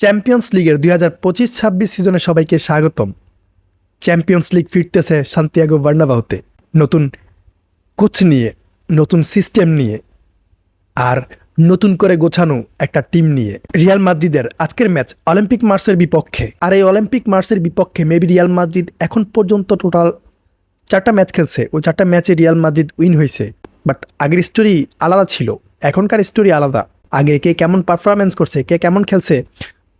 Champions লিগের দুই হাজার পঁচিশ ছাব্বিশ সিজনে সবাইকে স্বাগতম। চ্যাম্পিয়ন্স লিগ ফিরতেছে সান্তিয়াগো বার্নাবাউতে নতুন কোচ নিয়ে, নতুন সিস্টেম নিয়ে, আর নতুন করে গোছানো একটা টিম নিয়ে। রিয়াল মাদ্রিদের আজকের ম্যাচ অলিম্পিক মার্সের বিপক্ষে। আর এই অলিম্পিক মার্সের বিপক্ষে মেবি রিয়াল মাদ্রিদ এখন পর্যন্ত টোটাল চারটা ম্যাচ খেলছে। ওই চারটা ম্যাচে রিয়াল মাদ্রিদ উইন হয়েছে। বাট আগের স্টোরি আলাদা ছিল। এখনকার স্টোরি আলাদা। আগে কে কেমন পারফরমেন্স করছে, কে কেমন খেলছে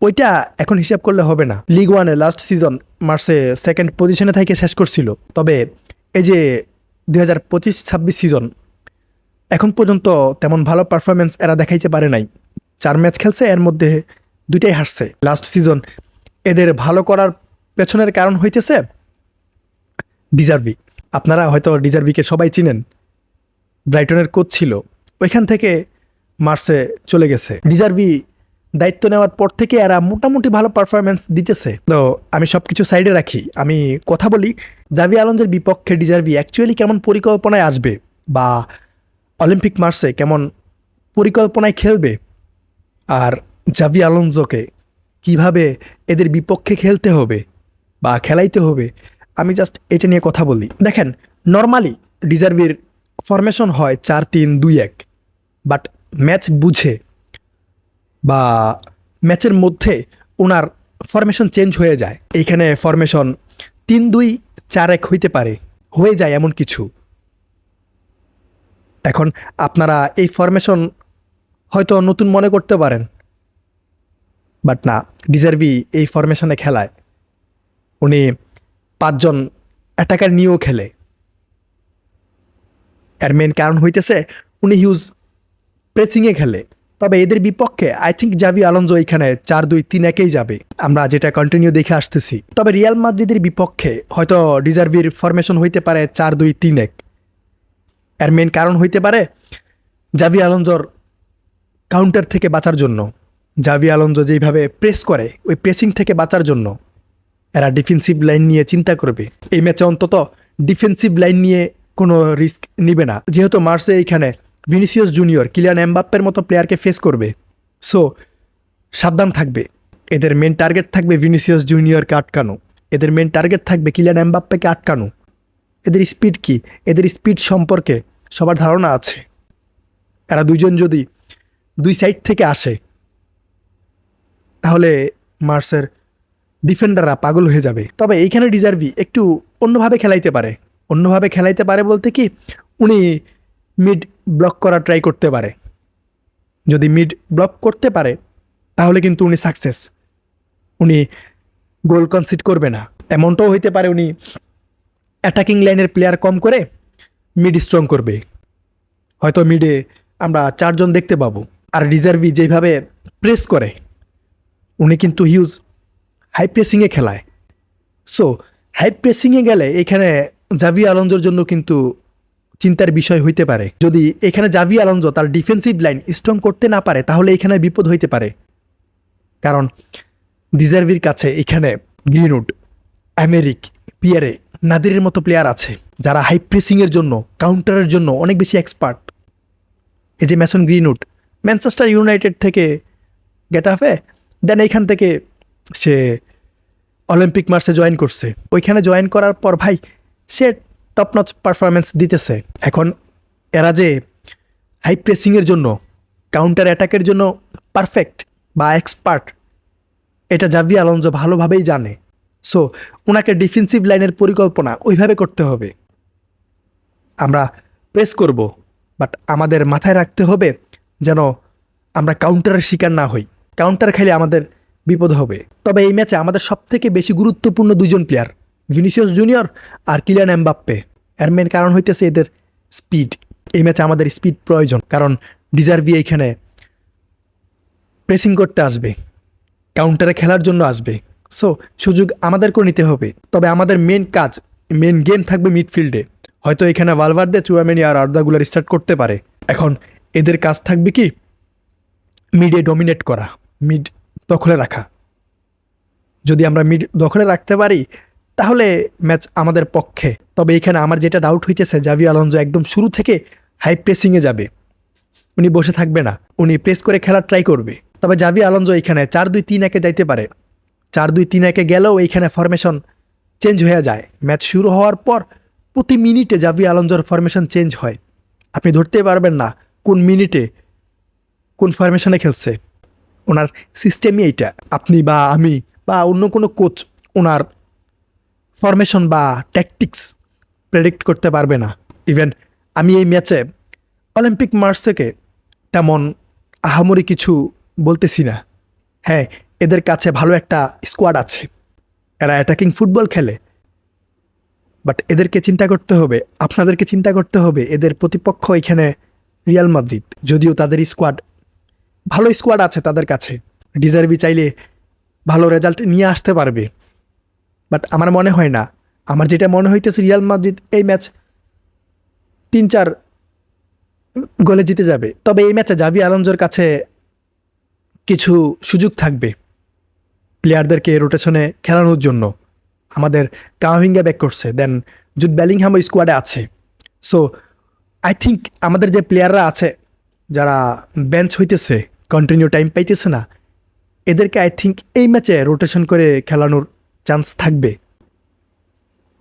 ওইটা এখন হিসাব করলে হবে না। লিগ ওয়ানে লাস্ট সিজন মার্সে সেকেন্ড পজিশনে থেকে শেষ করছিল। তবে এই যে দুই হাজার পঁচিশ ছাব্বিশ সিজন এখন পর্যন্ত তেমন ভালো পারফরমেন্স এরা দেখাইতে পারে নাই। চার ম্যাচ খেলছে, এর মধ্যে দুইটাই হারছে। লাস্ট সিজন এদের ভালো করার পেছনের কারণ হইতেছে ডিজার্ভি। আপনারা হয়তো ডিজার্ভিকে সবাই চিনেন। ব্রাইটনের কোচ ছিল। ওইখান থেকে মার্সে চলে গেছে। ডিজার্ভি দায়িত্ব নেওয়ার পর থেকে এরা মোটামুটি ভালো পারফরমেন্স দিতেছে। তো আমি সব কিছু সাইডে রাখি। আমি কথা বলি, জাভি আলন্সের বিপক্ষে ডিজার্ভি অ্যাকচুয়ালি কেমন পরিকল্পনায় আসবে বা অলিম্পিক মার্সে কেমন পরিকল্পনায় খেলবে? আর জাভি আলোনজোকে কীভাবে এদের বিপক্ষে খেলতে হবে বা খেলাইতে হবে? আমি জাস্ট এটা নিয়ে কথা বলি। দেখেন নর্মালি ডিজার্ভির ফরমেশন হয় চার তিন দুই এক বাট ম্যাচ বুঝে বা ম্যাচের মধ্যে ওনার ফরমেশন চেঞ্জ হয়ে যায়। এইখানে ফরমেশন তিন দুই চার এক হইতে পারে, হয়ে যায় এমন কিছু। এখন আপনারা এই ফরমেশন হয়তো নতুন মনে করতে পারেন বাট না, ডিজার্ভি এই ফরমেশনে খেলায়। উনি পাঁচজন অ্যাটাকার নিয়েও খেলে। এর মেন কারণ হইতেছে, উনি হিউজ প্রেসিংয়ে খেলে। তবে এদের বিপক্ষে আই থিঙ্ক জাভি আলঞ্জো এখানে চার, দুই, তিন একেই যাবে। আমরা যেটা কন্টিনিউ দেখে আসতেছি। তবে রিয়াল মাদ্রিদের বিপক্ষে, হয়তো ডিজার্ভির ফরমেশন হইতে পারে চার, দুই, তিন এক। এর মেন কারণ হইতে পারে জাভি আলঞ্জোর কাউন্টার থেকে বাঁচার জন্য। জাভি আলঞ্জো যেইভাবে প্রেস করে, ওই প্রেসিং থেকে বাঁচার জন্য এরা ডিফেন্সিভ লাইন নিয়ে চিন্তা করবে। এই ম্যাচে অন্তত ডিফেন্সিভ লাইন নিয়ে কোনো রিস্ক নিবে না। যেহেতু মার্সে এইখানে ভিনিসিয়াস জুনিয়র কিলিয়ান এমবাপ্পের মতো প্লেয়ারকে ফেস করবে। সো সাবধান থাকবে। এদের মেন টার্গেট থাকবে ভিনিসিয়াস জুনিয়রকে আটকানো। এদের মেন টার্গেট থাকবে কিলিয়ান এমবাপ্পেকে আটকানো। এদের স্পিড কি? এদের স্পিড সম্পর্কে সবার ধারণা আছে। এরা দুইজন যদি দুই সাইড থেকে আসে, তাহলে মার্সের ডিফেন্ডাররা পাগল হয়ে যাবে। তবে এইখানে ডিজার্ভি একটু অন্যভাবে খেলাইতে পারে। অন্যভাবে খেলাইতে পারে বলতে কি, উনি মিড ব্লক করা ট্রাই করতে পারে। যদি মিড ব্লক করতে পারে, তাহলে কিন্তু উনি সাকসেস উনি গোল কনসিড করবে না। এমনটাও হইতে পারে উনি অ্যাটাকিং লাইনের প্লেয়ার কম করে মিড স্ট্রং করবে। হয়তো মিডে আমরা চারজন দেখতে পাবো। আর রিজার্ভি যেভাবে প্রেস করে, উনি কিন্তু হিউজ হাই প্রেসিংয়ে খেলায়। সো হাই প্রেসিংয়ে গেলে এখানে জাভি আলঞ্জোর জন্য কিন্তু চিন্তার বিষয় হইতে পারে। যদি এখানে জাভি আলঞ্জো তার ডিফেন্সিভ লাইন স্ট্রং করতে না পারে, তাহলে এখানে বিপদ হইতে পারে। কারণ ডিজার্ভির কাছে এখানে গ্রিনউড, আমেরিক, পিয়ারে, নাদিরের মতো প্লেয়ার আছে, যারা হাই প্রেসিংয়ের জন্য কাউন্টারের জন্য অনেক বেশি এক্সপার্ট এই যে ম্যাসন গ্রিনউড ম্যানচেস্টার ইউনাইটেড থেকে গেট গেটাফে দেন এইখান থেকে সে অলিম্পিক মার্সে জয়েন করছে। ওইখানে জয়েন করার পর ভাই, সে টপ নচ পারফরমেন্স দিতেছে। এখন এরা যে হাই প্রেসিংয়ের জন্য কাউন্টার অ্যাটাকের জন্য পারফেক্ট বা এক্সপার্ট এটা জাভি আলঞ্জো ভালোভাবেই জানে। সো ওনাকে ডিফেন্সিভ লাইনের পরিকল্পনা ওইভাবে করতে হবে। আমরা প্রেস করব বাট আমাদের মাথায় রাখতে হবে যেন আমরা কাউন্টারের শিকার না হই। কাউন্টার খেলে আমাদের বিপদ হবে। তবে এই ম্যাচে আমাদের সবথেকে বেশি গুরুত্বপূর্ণ দুজন প্লেয়ার ভিনিসিয়াস জুনিয়র আর কিলিয়ান এমবাপ্পে। এর মেন কারণ হইতেছে এদের স্পিড এই ম্যাচে আমাদের স্পিড প্রয়োজন, কারণ ডিজার্ভি এইখানে প্রেসিং করতে আসবে কাউন্টারে খেলার জন্য আসবে। সো সুযোগ আমাদেরকেও নিতে হবে। তবে আমাদের মেন কাজ মেন গেম থাকবে মিডফিল্ডে হয়তো এখানে ভালভারদে চুয়ামেনি আর আর্দাগুলার স্টার্ট করতে পারে। এখন এদের কাজ থাকবে কি? মিডে ডমিনেট করা মিড দখলে রাখা। যদি আমরা মিড দখলে রাখতে পারি তাহলে ম্যাচ আমাদের পক্ষে। তবে এখানে আমার যেটা ডাউট হইতেছে, জাভি আলঞ্জো একদম শুরু থেকে হাই প্রেসিংয়ে যাবে। উনি বসে থাকবে না, উনি প্রেস করে খেলার ট্রাই করবে। তবে জাভি আলঞ্জো এখানে চার দুই তিন একে যাইতে পারে। চার দুই তিন একে গেলেও এইখানে ফরমেশন চেঞ্জ হয়ে যায়। ম্যাচ শুরু হওয়ার পর প্রতি মিনিটে জাভি আলঞ্জোর ফরমেশন চেঞ্জ হয়। আপনি ধরতে পারবেন না কোন মিনিটে কোন ফরমেশনে খেলছে। ওনার সিস্টেমই এইটা। আপনি বা আমি বা অন্য কোনো কোচ ওনার ফরমেশন বা ট্যাকটিক্স প্রেডিক্ট করতে পারবে না। ইভেন আমি এই ম্যাচে অলিম্পিক মার্চ থেকে তেমন আহামরি কিছু বলতেছি না। হ্যাঁ এদের কাছে ভালো একটা স্কোয়াড আছে। এরা অ্যাটাকিং ফুটবল খেলে। বাট এদেরকে চিন্তা করতে হবে, আপনাদেরকে চিন্তা করতে হবে, এদের প্রতিপক্ষ এখানে রিয়াল মাদ্রিদ যদিও তাদের স্কোয়াড ভালো স্কোয়াড আছে তাদের কাছে। ডিজার্ভি চাইলে ভালো রেজাল্ট নিয়ে আসতে পারবে। বাট আমার মনে হয় না। আমার যেটা মনে হইতেছে রিয়াল মাদ্রিদ এই ম্যাচ তিন চার গোলে জিতে যাবে। তবে এই ম্যাচে জাভি আলঞ্জোর কাছে কিছু সুযোগ থাকবে প্লেয়ারদেরকে রোটেশনে খেলানোর জন্য। আমাদের কামাভিঙ্গা ব্যাক করছে দেন জুট ব্যালিংহামও স্কোয়াডে আছে। সো আই থিঙ্ক আমাদের যে প্লেয়াররা আছে, যারা বেঞ্চ হইতেছে কন্টিনিউ টাইম পাইতেছে না, এদেরকে আই থিঙ্ক এই ম্যাচে রোটেশন করে খেলানোর চান্স থাকবে।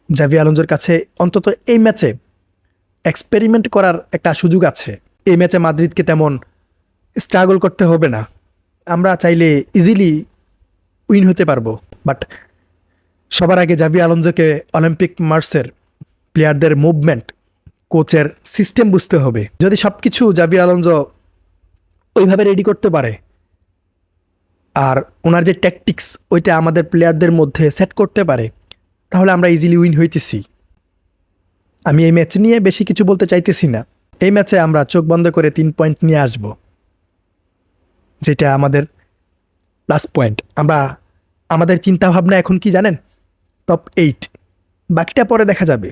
জাভি আলঞ্জোর কাছে অন্তত এই ম্যাচে এক্সপেরিমেন্ট করার একটা সুযোগ আছে। এই ম্যাচে মাদ্রিদকে তেমন স্ট্রাগল করতে হবে না। আমরা চাইলে ইজিলি উইন হতে পারব। বাট সবার আগে জাভি আলঞ্জোকে অলিম্পিক মার্সের প্লেয়ারদের মুভমেন্ট কোচের সিস্টেম বুঝতে হবে। যদি সব কিছু জাভি আলঞ্জো ওইভাবে রেডি করতে পারে আর ওনার যে ট্যাকটিক্স ওইটা আমাদের প্লেয়ারদের মধ্যে সেট করতে পারে, তাহলে আমরা ইজিলি উইন হইতেছি। আমি এই ম্যাচ নিয়ে বেশি কিছু বলতে চাইতেছি না। এই ম্যাচে আমরা চোখ বন্ধ করে তিন পয়েন্ট নিয়ে আসব, যেটা আমাদের প্লাস পয়েন্ট আমরা, আমাদের চিন্তাভাবনা এখন কি জানেন? টপ এইট বাকিটা পরে দেখা যাবে।